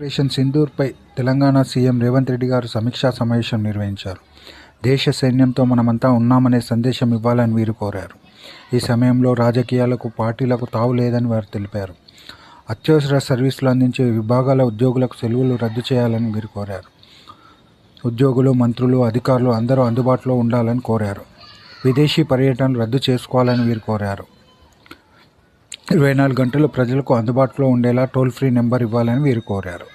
Operation సింధూర్పై Telangana CM Revanth Reddy garu సమీక్షా సమావేశం నిర్వహించారు. దేశ సైన్యంతో మనమంతా ఉన్నామనే సందేశం ఇవ్వాలని వీరు కోరారు. ఈ సమయంలో రాజకీయాలకు పార్టీలకు తావు లేదని వారు తెలిపారు. అత్యవసర సర్వీసులు అందించే విభాగాల ఉద్యోగులకు సెలవులు రద్దు చేయాలని వీరు కోరారు. ఉద్యోగులు మంత్రులు అధికారులు అందరూ అందుబాటులో ఉండాలని కోరారు. విదేశీ పర్యటనలు రద్దు చేసుకోవాలని వీరు కోరారు. ఇరవై నాలుగు గంటలు ప్రజలకు అందుబాటులో ఉండేలా టోల్ ఫ్రీ నెంబర్ ఇవ్వాలని వీరు కోరారు.